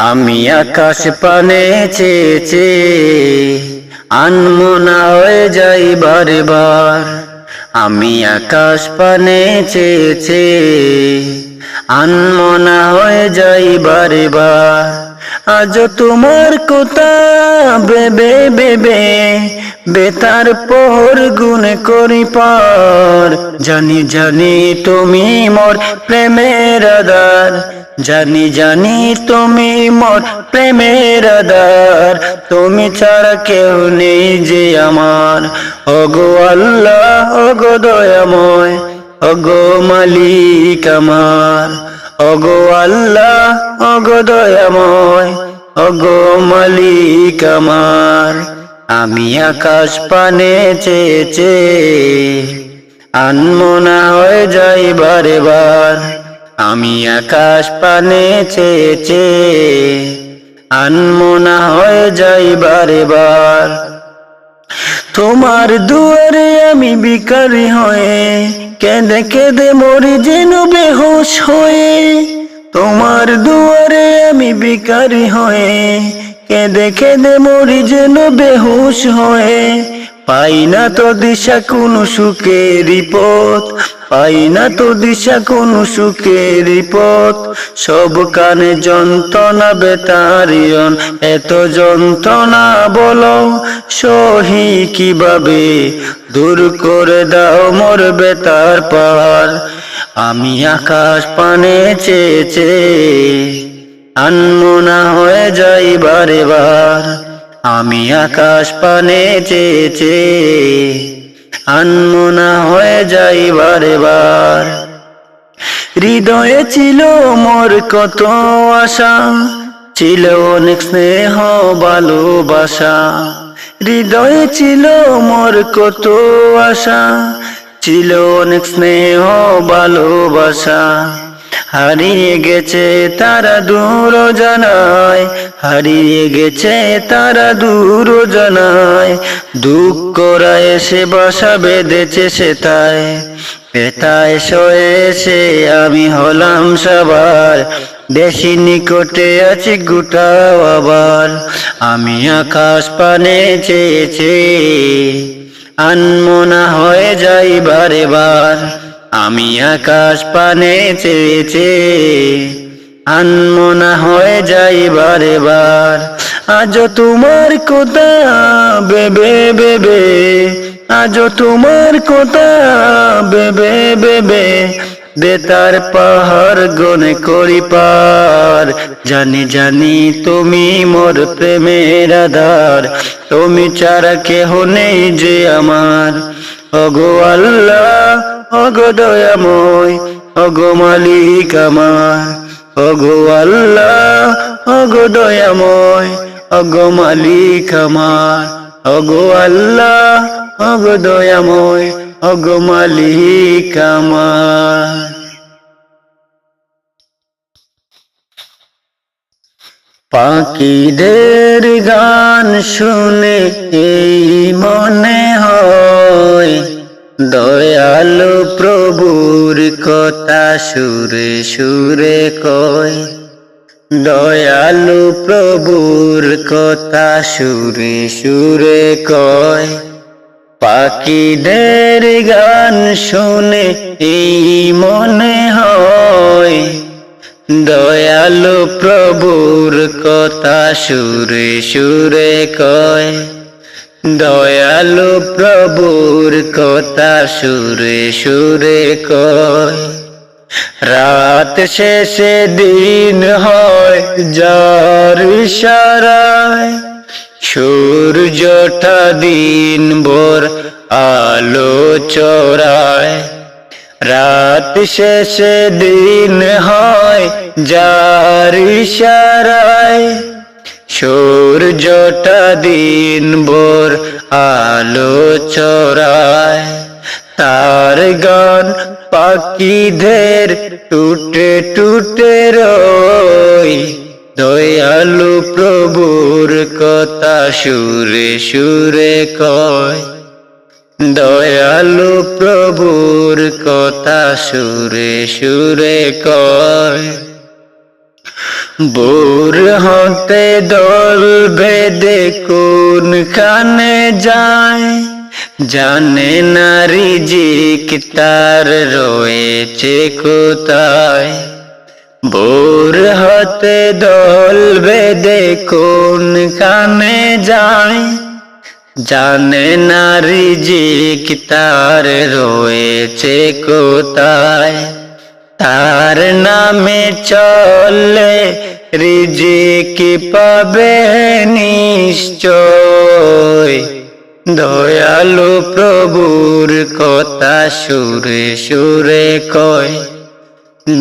আমি আকাশ পানে চেয়েছে আনমনা হয়ে যাই বারে বার আমি আকাশ পানে চেয়েছে আনমনা হয়ে যাই বারে বার আজ তোমার কথা বেবে বেবে বেতার পোহর গুণ করি পার। জানি জানি তুমি মোর প্রেমের আদার জানি জানি তুমি মোর প্রেমের আদার তুমি ছাড়া কেউ নেই যে আমার। ওগো আল্লাহ, ওগো দয়াময়, ওগো মালিক আমার। ওগো আল্লাহ, ওগো দয়াময়, ওগো মালিক আমার। আমি আকাশ পানে চেয়েছে, আনমনা হয়ে যাই বারে বার। আমি আকাশ পানে চেয়েছে আনমনা হয়ে যাই বারে বার তোমার দুয়ারে আমি বিকারি হয়ে, কেঁদে কেঁদে মরি যেন বেহোশ হয়ে। তোমার দুয়ারে আমি বিকারি হয়ে, কেঁদে কেঁদে মরি যেন বেহুশ হয়ে। পাই না তো দিশা কোনো সুখের পথ পাই না তো দিশা কোনো সুখের পথ সব কানে যন্ত্রণা বেতারিয়ন, এত যন্ত্রণা বলো সহি কীভাবে? দূর করে দাও মোর বেতার পাহাড়, আমি আকাশ পানে চেয়েছে আনমনা হয়ে যাই বারে বার। আমি আকাশ পানে চেয়েছে আনমনা হয়ে যাই বারে বার হৃদয়ে ছিল মোর কত আশা, ছিল অনেক স্নেহ, ভালোবাসা। হৃদয়ে ছিল মোর কত আশা, ছিল অনেক স্নেহ, ভালোবাসা। হারিয়ে গেছে তারা দূর জানায় হারিয়ে গেছে তারা দূর জানায় দুঃখ এসে বাসা বেঁধেছে সে তাই পেতায় শয়ে সে আমি হলাম সবার। দেশি নিকটে আছি গুটাও আবার, আমি আকাশ পানে চেয়েছে, আনমনা হয়ে যাই বারে বার। আমি আকাশ পানে চেয়েছে আনমনা হয়ে যাই বারে বার। আজ তোমার কথা বেবে বেবে আজ তোমার কথা বেবে বেবে বেতার পাহাড় গনে করি পার। জানি জানি তুমি মোর প্রেমের আধার, তুমি ছাড়া কেহ নেই যে আমার। অগো আল্লাহ অগো দয়াময় অগো মালিক আমার, অগো আল্লাহ অগো দয়াময় অগো মালিক আমার, অগো আল্লাহ অগো দয়াময় অগো মালিক আমার। পাখিদের গান শুনে এই মনে হয় দয়ালু প্রভুর কথা সুরে সুরে কয়। দয়ালু প্রভুর কথা সুরে সুরে কয়। পাখিদের গান শুনে এই মনে হয়, দয়ালু প্রভুর কথা সুরে সুরে কয়। দয়ালু প্রভুর কথা সুরে সুরে কয়। রাত শেষে দিন হয় যার ইশারায়। সূর্যটা দিন ভোর আলো চড়ায়। রাত শেষে দিন হয় যার ইশারায়। সূর্যটা দিন ভোর আলো চড়ায় তার গান পাখিদের টুটে টুটে রই দয়ালু প্রভুর কথা সুরে সুরে কয়। দয়ালু প্রভুর কথা সুরে সুরে কয়। বোর হতে দল বেদে কোন খানে যায়? জানে নারী জিক তার রয়েছে কোথায়? বোর হতে দল বেদে কোন খানে যায়? জানে নারী জিক তার রয়েছে কোথায়? তার নামে চলে, রিজিক পাবে নিশ্চয়। দয়ালু প্রভুর কথা সুরে সুরে কয়।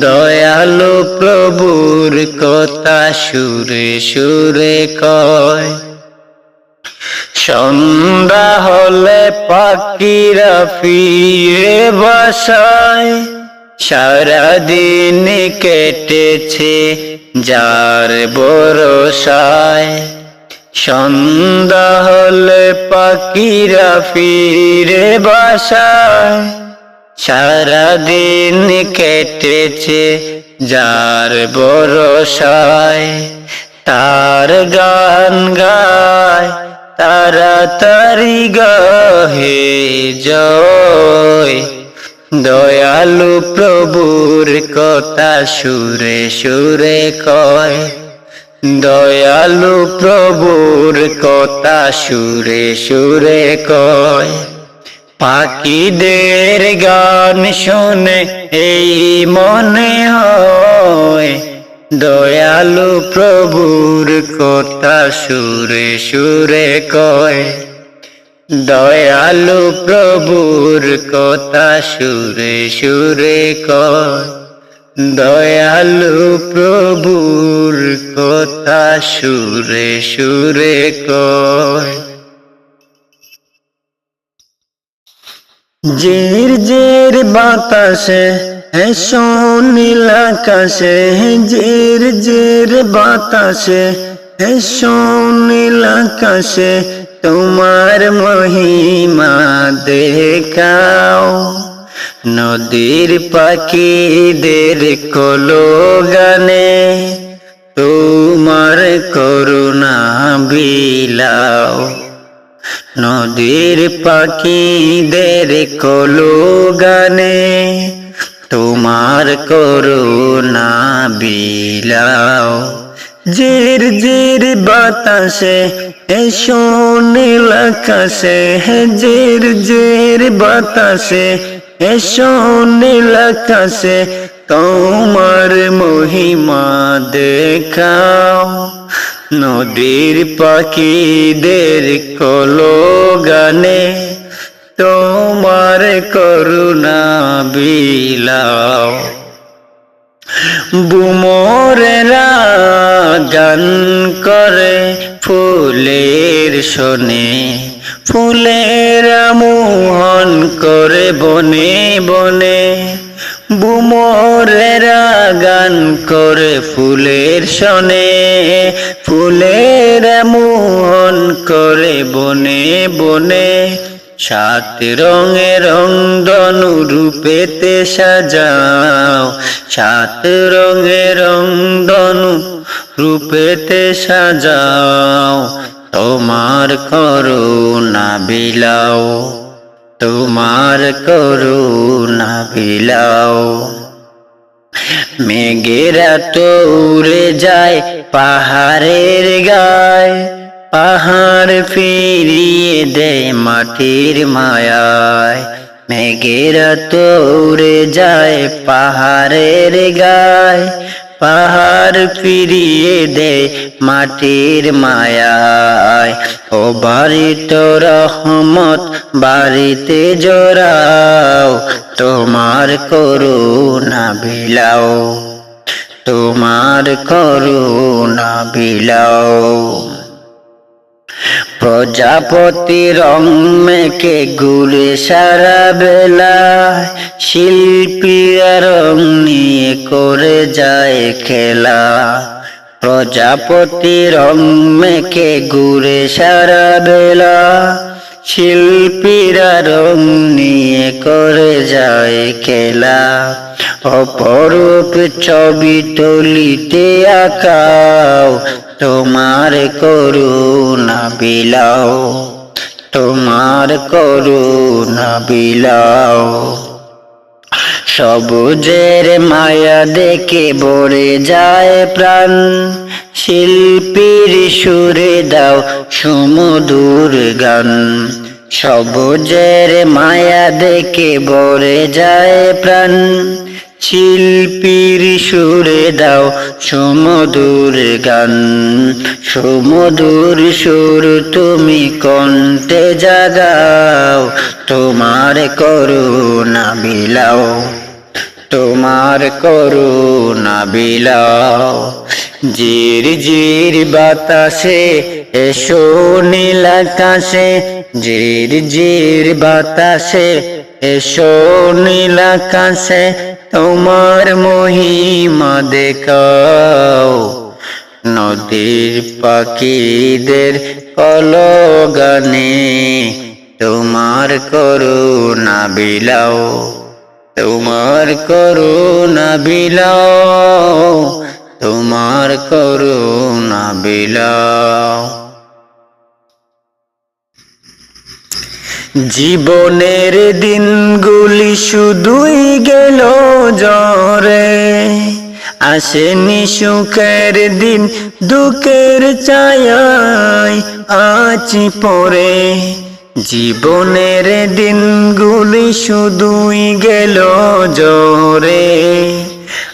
দয়ালু প্রভুর কথা সুরে সুরে কয়। সন্ধ্যা হলে পাখিরা ফিরে বাসায়। সারাদিন কেটেছে যার বরসায় সন্ধ্যা হলে পাখিরা ফিরে বাসায়। সারাদিন কেটেছে যার বরসায় তার গান গায়, তাড়াতাড়ি গাহে জয়। দয়ালু প্রভুর কথা সুরে সুরে কয়। দয়ালু প্রভুর কথা সুরে সুরে কয়। পাখিদের গান শুনে এই মনে হয়, দয়ালু প্রভুর কথা সুরে সুরে কয়। দয়ালু প্রভুর কথা সুরে সুরে কয়। দয়ালু প্রভুর কথা সুরে সুরে কয়। জের বাতাসে হেসো নীল আকাশে, জের জের বাতাসে হেসো নীল আকাশে তোমার মহিমা দেখাও। নদীর পাখিদের কলো গানে তোমার করুণা বিলাও। নদীর পাখিদের কলো গানে তোমার করুণা বিলাও। জের জের বাতাসে, এসো নীল আকাশে, জের জের বাতাসে, এসো নীল আকাশে, তোমার মহিমা দেখাও। নদীর পাখিদের কলো গানে, তোমার করুণা বিলাও। বুমরেরা গান করে ফুলের শোনে, ফুলেরা মোহন করে বনে বনে। বুমরেরা গান করে ফুলের শনে, ফুলের মোহন করে বনে বনে। সাত রঙে রংধনু রূপেতে সাজাও। সাত রঙে রংধনু রূপেতে সাজাও। তোমার করুণা বিলাও, তোমার করুণা বিলাও। মেঘেরা তো উড়ে যায় পাহাড়ের গায় পাহাড় ফিরিয়ে দেয় মাটির মায়ায়। মেঘেরা তো উড়ে যায় পাহাড়ের গায়। পাহাড় ফিরিয়ে দেয় মাটির মায়ায়। ও বাড়ি তো রহমত বাড়িতে জোড়াও, তোমার করুণা বিলাও, তোমার করুণা বিলাও। প্রজাপতি রং মেকে ঘুরে সারা বেলা শিল্পীরা রং নিয়ে করে যায় খেলা। প্রজাপতি রং মেকে ঘুরে সারা বেলা, শিল্পীরা রং নিয়ে করে যায় খেলা। অপরূপ ছবি তুলিতে আঁকাও তোমার করুণা বিলাও, তোমার করুণা বিলাও। সবুজের মায়া দেখে ভরে যায় প্রাণ, শিল্পীর সুরে দাও সুমধুর গান। সবুজের মায়া দেখে ভরে যায় প্রাণ শিল্পীর সুরে দাও সমুদুর গান। সুমধুর সুর তুমি কণ্ঠে জাগাও, তোমার করুণা বিলাও, তোমার করুণা বিলাও। জির জির বাতাসে এসো নীল আকাশে। জির জির বাতাসে এসো নীল আকাশে, তোমার মহিমা দেখাও। নদীর পাখিদের কলগানে তোমার করুণা বিলাও, তোমার করুণা বিলাও। তোমার করুণা বিলাও। জীবনের দিনগুলি শুধুই গেল জ্বরে। আসেনি সুখের দিন, দুঃখের ছায়ায় আছি পরে জীবনের দিনগুলি শুধুই গেল জ্বরে।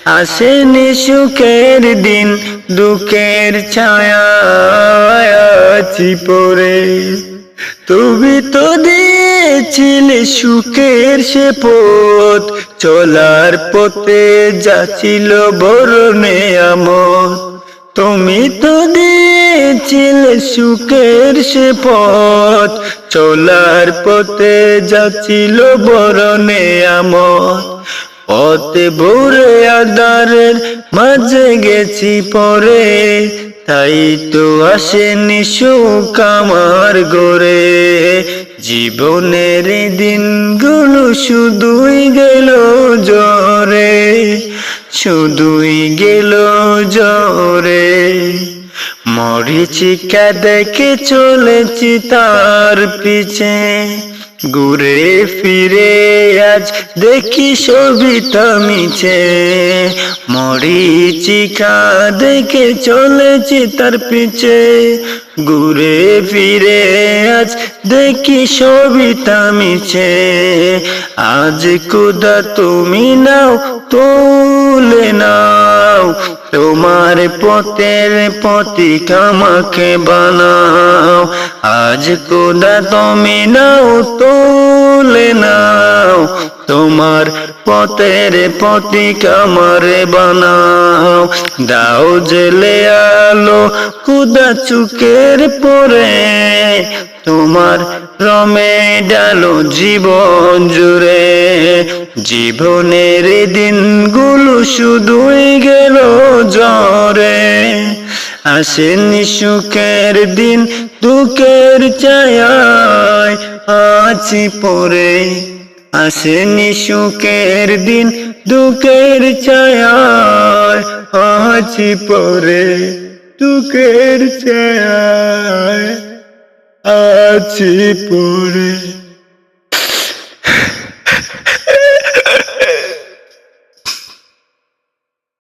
আসেনি সুখের দিন, দুঃখের আছি পরে। তুমি তো দিয়েছিলে সুখের সে পথ, চলার পথে যাচ্ছিল বরণে আমর তুমি তো দিয়েছিলে সুখের সে পথ, চলার পথে যাচ্ছিল বরণে আমর পথে ভোরে আদারের মাঝে গেছি পরে, তাই তো আসেনি সুখ আমার গড়ে জীবনের দিনগুলো শুধুই গেল জ্বরে, শুধুই গেল জ্বরে। মরিচিকা দেখে চলেছি তার পিছে ঘুরে ফিরে আজ দেখি সবিতা মিছে। মরিচিকা দেখে চলেছি তার পিছে। ঘুরে ফিরে আজ দেখি সবিতা মিছে। আজ কুদা তুমি নাও, তুলে নাও। তোমার পথের পথিক আমাকে বানাও। আজ কোদা তুমি নাও, তুলে নাও। তোমার পথের পথিক আমারে বানাও। দাও জেলে আলো কুদা চুকের পরে। তোমার রমে ডালো জীবন জুড়ে। জীবনের দিনগুলো শুধুই গেল জ্বরে। আসেনি সুখের দিন, দুঃখের ছায়ায় আছি পরে আসেনি সুখের দিন, দুঃখের ছায়ায় আছি পরে দুঃখের ছায়ায় আছি পরে।